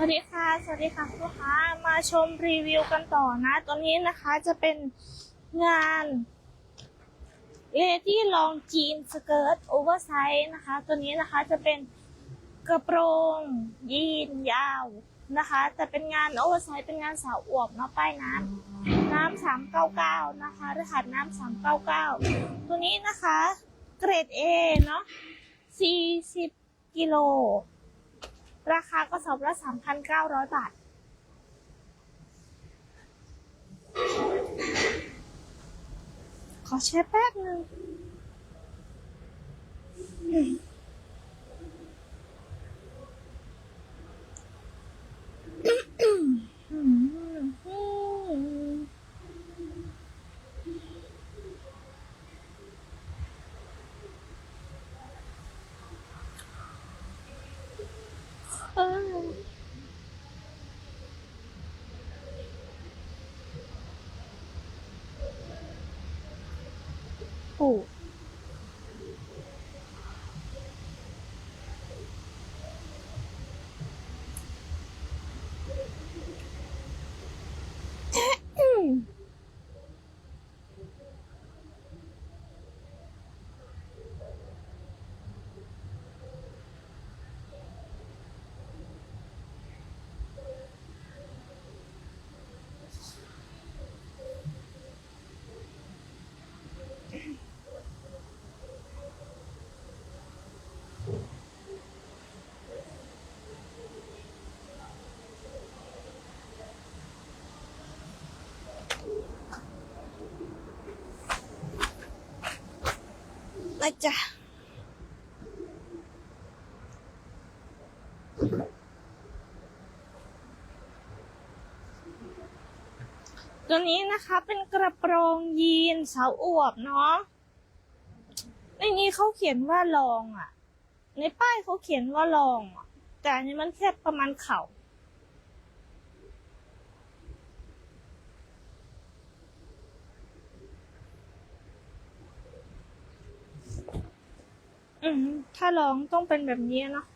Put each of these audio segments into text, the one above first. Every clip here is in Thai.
วัสดีค่ะ สวัสดีค่ะลูกค้ามาชมรีวิวกันต่อนะ ตัวนี้นะคะจะเป็นงานเลดี้ลองจีนสเกิร์ตโอเวอร์ไซส์นะคะ ตัวนี้นะคะจะเป็นกระโปรงยีนยาวนะคะ แต่เป็นงานโอเวอร์ไซส์เป็นงานสาวอวบเนาะป้ายน้ำน้ำสามเก้าเก้านะคะ รหัสน้ำสามเก้าเก้าตัวนี้นะคะ เกรด A เนาะสี่สิบกิโล ราคากระสอบละ 3,900 บาท ขอเชร์แป๊บหนึ่งเออ โอ้มาจ้ะตัวนี้นะคะเป็นกระโปรงยีนสาวอวบเนาะในนี้เขาเขียนว่าลองอะ ในป้ายเขาเขียนว่าลองอะ แต่อันนี้มันแค่ประมาณเข่า อืม ถ้าลองต้องเป็นแบบนี้เนาะ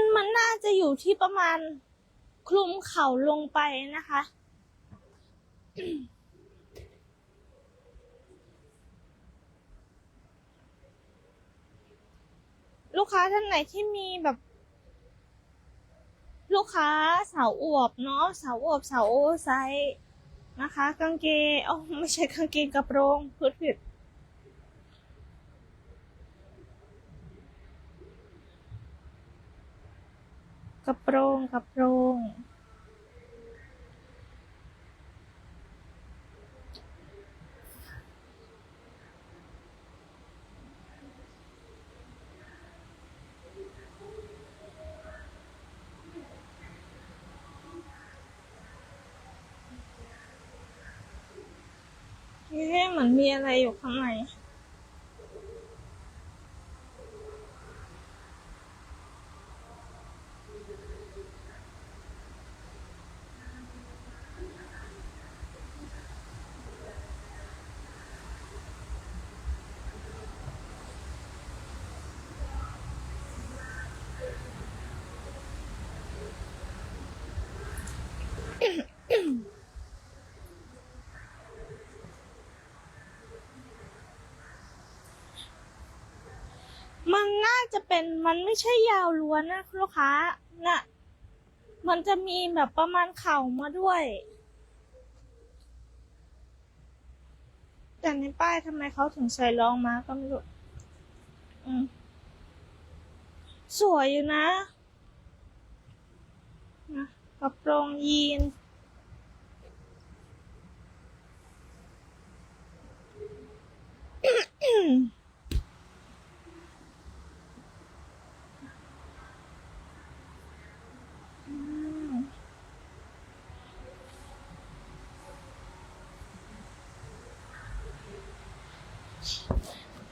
มมันน่าจะอยู่ที่ประมาณคลุมเข่าลงไปนะคะ ลูกค้าท่าน ไหนที่มีแบบ ลูกค้าสาวอวบเนาะสาวอวบสาวโอไซส์นะคะ กางเกงอ้าไม่ใช่กางเกงกระโปรงพูดผิดกระโปรงกระโปรง เอ๊ะเหมือนมีอะไรอยู่ข้างใน มันน่า จะเป็นมันไม่ใช่ยาวล้วนนะลูกค้าน่ะ มันจะมีแบบประมาณเข่ามาด้วย แต่ในป้ายทำไมเขาถึงใส่รองมาก็ไม่รู้สวยอยู่นะนะกระโปรงยีน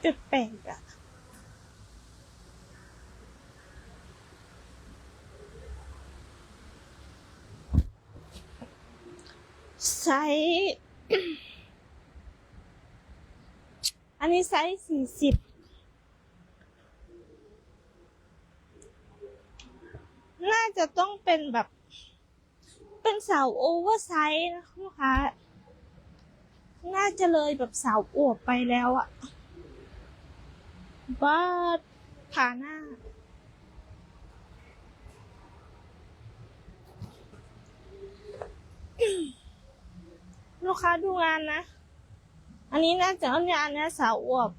ตแปลกอะไซส์อันนี้ไซส์สี่สิบน่าจะต้องเป็นแบบ เป็นสาวโอเวอร์ไซส์นะค้า น่าจะเลยแบบสาวอวบไปแล้วอะบ้าผ่าหน้า ลูกค้าดูงานนะ อันนี้น่าจะงานนะสาวอวบ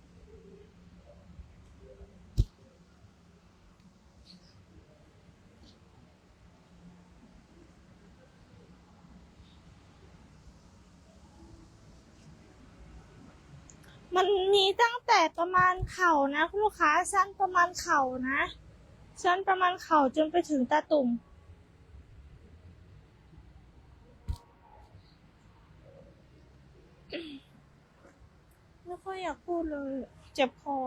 มันมีตั้งแต่ประมาณเข่านะ คุณลูกค้าสั้นประมาณเข่านะสั้นประมาณเข่าจนไปถึงตาตุ่มไม่ค่อยอยากพูดเลย เจ็บคอ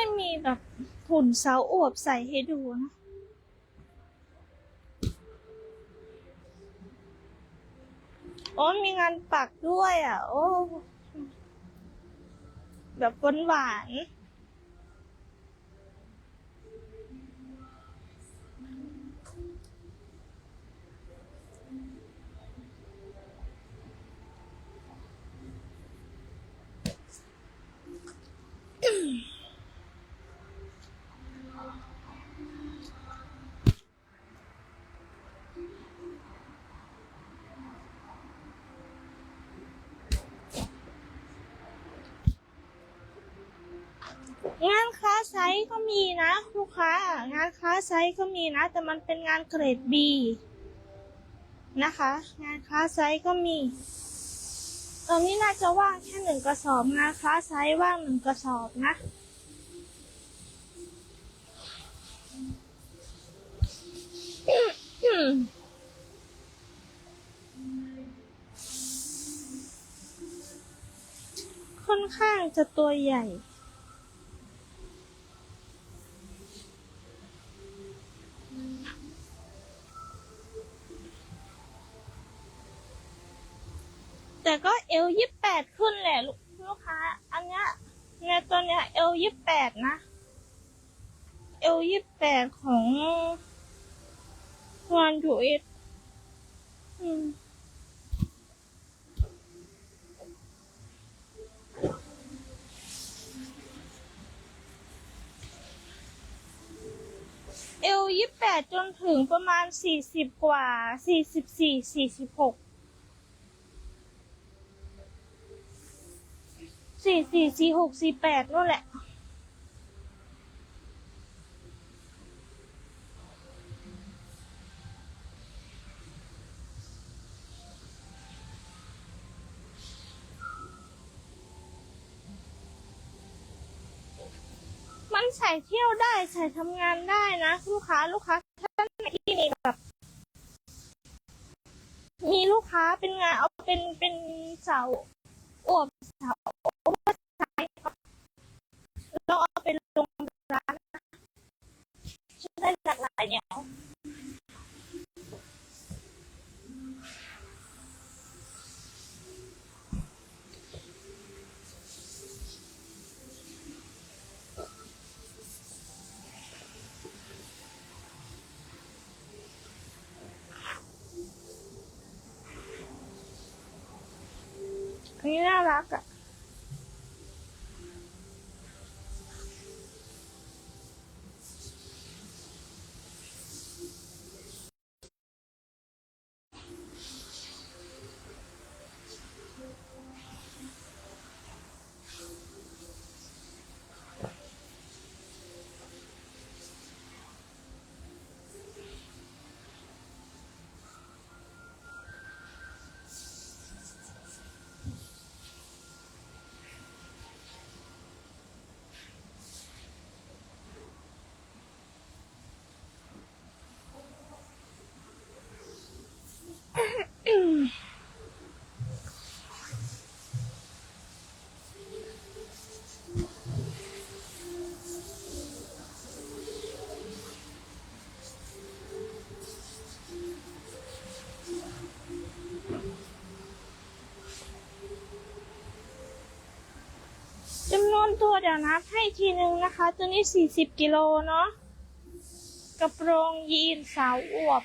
ไม่มีแบบหุ่นสาวอวบใส่ให้ดูนะโอ้มีงานปักด้วยอะ โอ้ แบบหวานหวานๆ งานคลาสไซส์ก็มีนะลูกค้า งานคลาสไซส์ก็มีนะ แต่มันเป็นงานเกรด B นะคะ งานคลาสไซส์ก็มีเออนี่น่าจะว่างแค่หนึ่งกระสอบงานคลาสไซส์ว่างหนึ่งกระสอบนะค่อนข้างจะตัวใหญ่ แต่ก็เอ ลยี่แปดขึ้นแหละ ลูกลูกค้า อันเนี้ยเนี่ยตัวเนี้ยเอลยี่แปดนะเอลยี่แปดของวันยูเอสเอลยี่แปดจนถึงประมาณสี่สิบกว่าสี่สิบสี่สี่สิบหก สี่สี่สี่หกสี่แปดนู่นแหละ มันใส่เที่ยวได้ใส่ทำงานได้นะ ลูกค้าลูกค้าท่านที่มีแบบมีลูกค้าเป็นงานเอาเป็นเป็นเสาอวบเสา หลากห จำนวนตัวเดี๋ยวนับให้ทีหนึ่งนะคะ ตัวนี้สี่สิบกิโลเนาะกระโปรงยีนสาวอวบ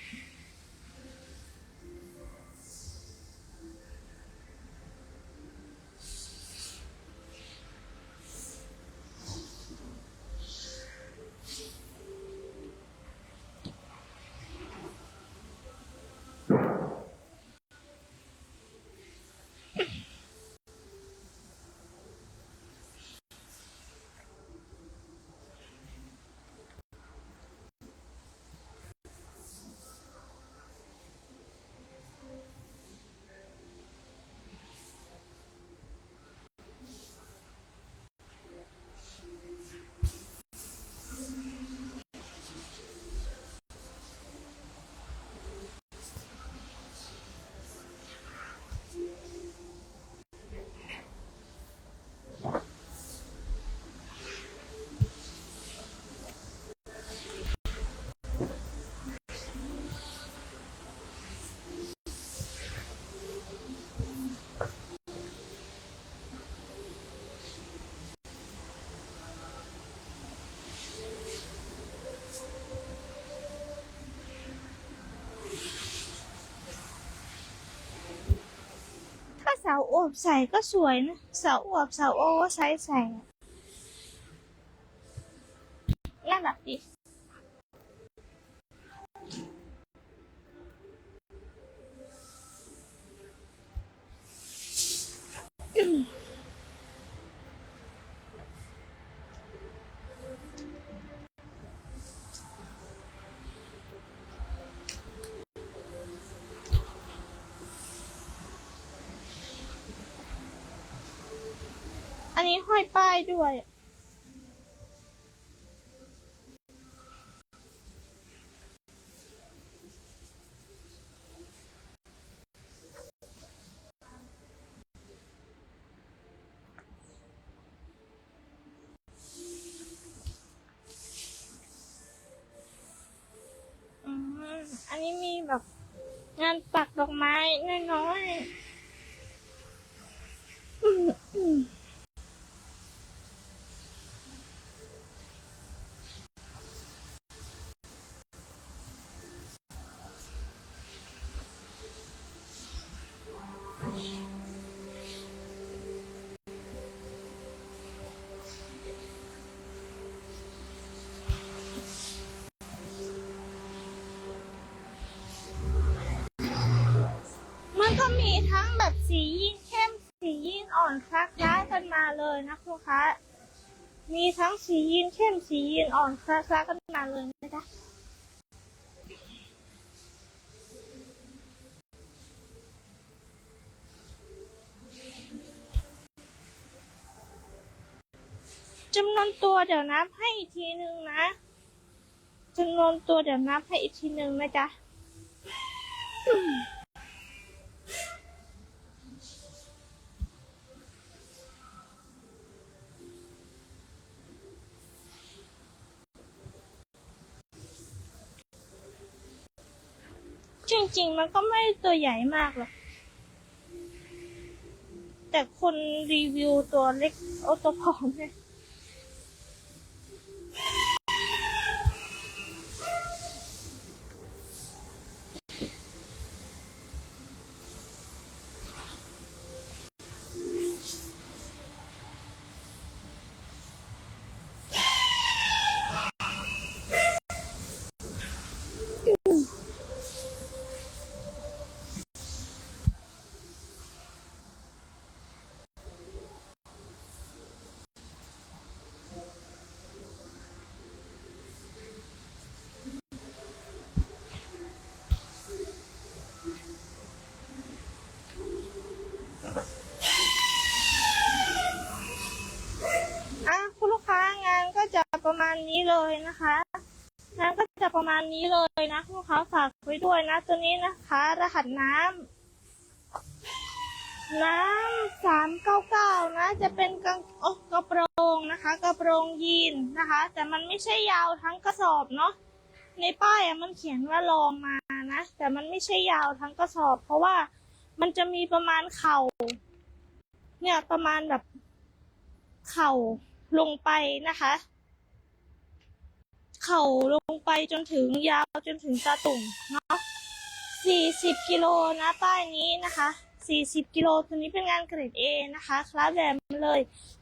วบใส่ก็สวยนะสาวอวบสาวโอเวอร์ไซส์ใส่น่ารักดี นนี้ห้อยป้ายด้วย มีทั้งแบบสียีนเข้มสียีนอ่อนคล้ายๆกันมาเลยนะครูคะมีทั้งสียีนเข้มสียีนอ่อนคล้ายๆกันมาเลยนะจ๊ะจำนวนตัวเดี๋ยวนับให้อีกทีหนึ่งนะจำนวนตัวเดี๋ยวนับให้อีกทีหนึ่งนะจ๊ะ จริง ๆ มันก็ไม่ตัวใหญ่มากหรอก แต่คนรีวิวตัวเล็กโอตัวผอมเนี่ย ประมาณนี้เลยนะคะงานก็จะประมาณนี้เลยนะคุณลูกค้าฝากไว้ด้วยนะ ตัวนี้นะคะ รหัสน้ำน้ำสามเก้าเก้านะ จะเป็นกางโอ้กระโปรงนะคะ กระโปรงยีนนะคะ แต่มันไม่ใช่ยาวทั้งกระสอบเนาะในป้ายอะมันเขียนว่าลองมานะ แต่มันไม่ใช่ยาวทั้งกระสอบ เพราะว่ามันจะมีประมาณเข่า เนี่ยประมาณแบบ เข่าลงไปนะคะ เข่าลงไปจนถึงยาวจนถึงตาตุ่มเนาะ40 กิโลนะป้ายนี้นะคะ 40 กิโลตัวนี้เป็นงานเกรด A นะคะคลาสแบบเลย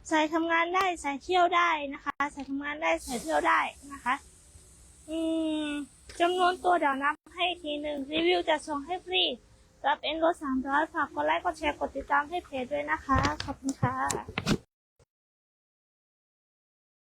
ใส่ทำงานได้ใส่เที่ยวได้นะคะ ใส่ทำงานได้ใส่เที่ยวได้นะคะ อืมจำนวนตัวเดี๋ยวนับให้ทีหนึ่งรีวิวจะส่งให้ฟรีรับเอ็นรถ300ฝากกดไลค์กดแชร์กดติดตามให้เพจด้วยนะคะ ขอบคุณค่ะ